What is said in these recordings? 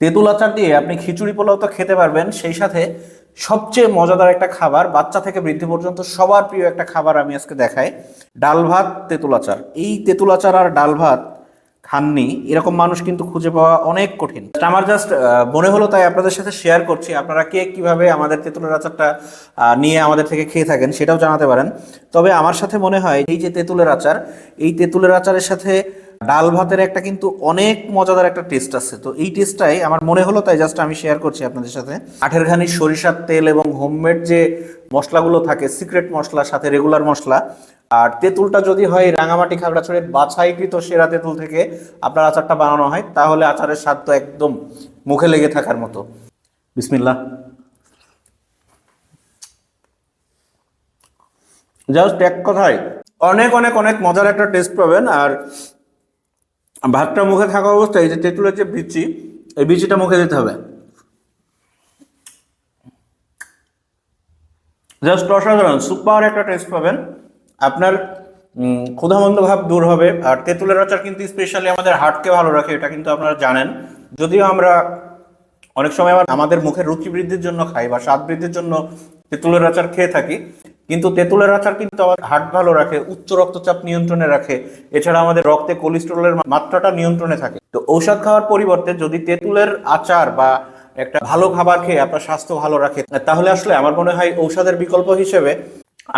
তেঁতুল আচার দিয়ে আপনি খিচুড়ি পোলাও তো খেতে পারবেন, সেই সাথে সবচেয়ে মজাদার একটা খাবার, বাচ্চা থেকে বৃদ্ধি পর্যন্ত সবার প্রিয় একটা খাবার আমি আজকে দেখাই, ডাল ভাত তেঁতুল আচার এই তেঁতুল আচার আর ডাল ভাত খাননি, এরকম মানুষ কিন্তু খুঁজে পাওয়া অনেক কঠিন। আমার জাস্ট মনে হলো তাই আপনাদের সাথে শেয়ার করছি, আপনারা কে কীভাবে আমাদের তেঁতুলের আচারটা নিয়ে আমাদের থেকে খেয়ে থাকেন সেটাও জানাতে পারেন। তবে আমার সাথে মনে হয়, এই যে তেঁতুলের আচার, এই তেঁতুলের আচারের সাথে ডাল ভাতের একটা কিন্তু অনেক মজাদার একটা টেস্ট আছে। তো এই টেস্টটাই আমার মনে হলো তাই জাস্ট আমি শেয়ার করছি আপনাদের সাথে। আঠের ঘানি সরিষার তেল এবং হোমমেড যে মশলাগুলো থাকে সিক্রেট মশলা, সাথে রেগুলার মশলা, আর তেঁতুলটা যদি হয় রাঙামাটি খাগড়াছড়ির বাছাইকৃত সেরা তেঁতুল থেকে আপনার আচারটা বানানো হয়, তাহলে আচারের স্বাদ তো একদম মুখে লেগে থাকার মতো। বিসমিল্লাহ। জাস্ট এক কথায় অনেক অনেক অনেক মজার একটা টেস্ট পাবেন, আর ভাতটা মুখে থাকা অবস্থায় এই যে তেঁতুলের যে বিচি, এই বিচিটা মুখে দিতে হবে। জাস্ট অসাধারণ, সুপার একটা টেস্ট পাবেন। আপনার ক্ষুধামন্দ ভাব দূর হবে। আর তেঁতুলের আচার কিন্তু স্পেশালি আমাদের হার্টকে ভালো রাখে, এটা কিন্তু আপনারা জানেন। যদিও আমরা অনেক সময় আবার আমাদের মুখের রুচি বৃদ্ধির জন্য খাই বা স্বাদ বৃদ্ধির জন্য তেঁতুলের আচার খেয়ে থাকি কিন্তু তেঁতুলের আচার কিন্তু আমার হার্ট ভালো রাখে, উচ্চ রক্তচাপ নিয়ন্ত্রণে রাখে। এছাড়া আমাদের রক্তে কোলেস্টেরলের মাত্রাটা নিয়ন্ত্রণে থাকে। তো ঔষধ খাওয়ার পরিবর্তে যদি তেঁতুলের আচার বা একটা ভালো খাবার খেয়ে আপনার স্বাস্থ্য ভালো রাখে, তাহলে আসলে আমার মনে হয় ঔষধের বিকল্প হিসেবে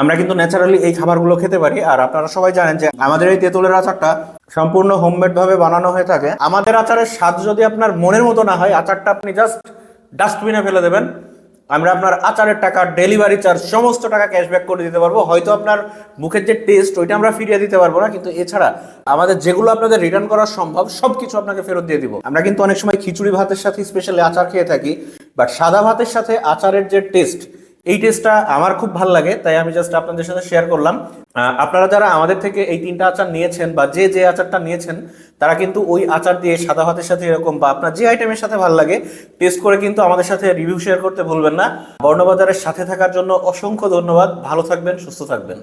আমরা কিন্তু ন্যাচারালি এই খাবারগুলো খেতে পারি। আর আপনারা সবাই জানেন যে আমাদের এই তেঁতুলের আচারটা সম্পূর্ণ হোমমেড ভাবে বানানো হয়ে থাকে। আমাদের আচারের স্বাদ যদি আপনার মনের মতো না হয়, আচারটা আপনি জাস্ট ডাস্টবিনে ফেলে দেবেন। আমরা আপনার আচারের টাকা ডেলিভারি চার্জ সমস্ত টাকা ক্যাশব্যাক করে দিতে পারব। হয়তো আপনার মুখের যে টেস্ট ওইটা আমরা ফিরিয়ে দিতে পারব না। কিন্তু এছাড়া আমাদের যেগুলো আপনাদের রিটার্ন করা সম্ভব সব কিছু আপনাকে ফেরত দিয়ে দিব। আমরা কিন্তু অনেক সময় খিচুড়ি ভাতের সাথে স্পেশালি আচার খেয়ে থাকি বাট সাদা ভাতের সাথে আচারের যে টেস্ট এই টেস্টটা আমার খুব ভালো লাগে, তাই আমি জাস্ট আপনাদের সাথে শেয়ার করলাম। আপনারা যারা আমাদের থেকে এই তিনটা আচার নিয়েছেন বা যে যে আচারটা নিয়েছেন, তারা কিন্তু ওই আচার দিয়ে সাদা ভাতের সাথে এরকম বা আপনার যে আইটেমের সাথে ভালো লাগে টেস্ট করে কিন্তু আমাদের সাথে রিভিউ শেয়ার করতে ভুলবেন না। বর্ণবাজারের সাথে থাকার জন্য অসংখ্য ধন্যবাদ। ভালো থাকবেন, সুস্থ থাকবেন।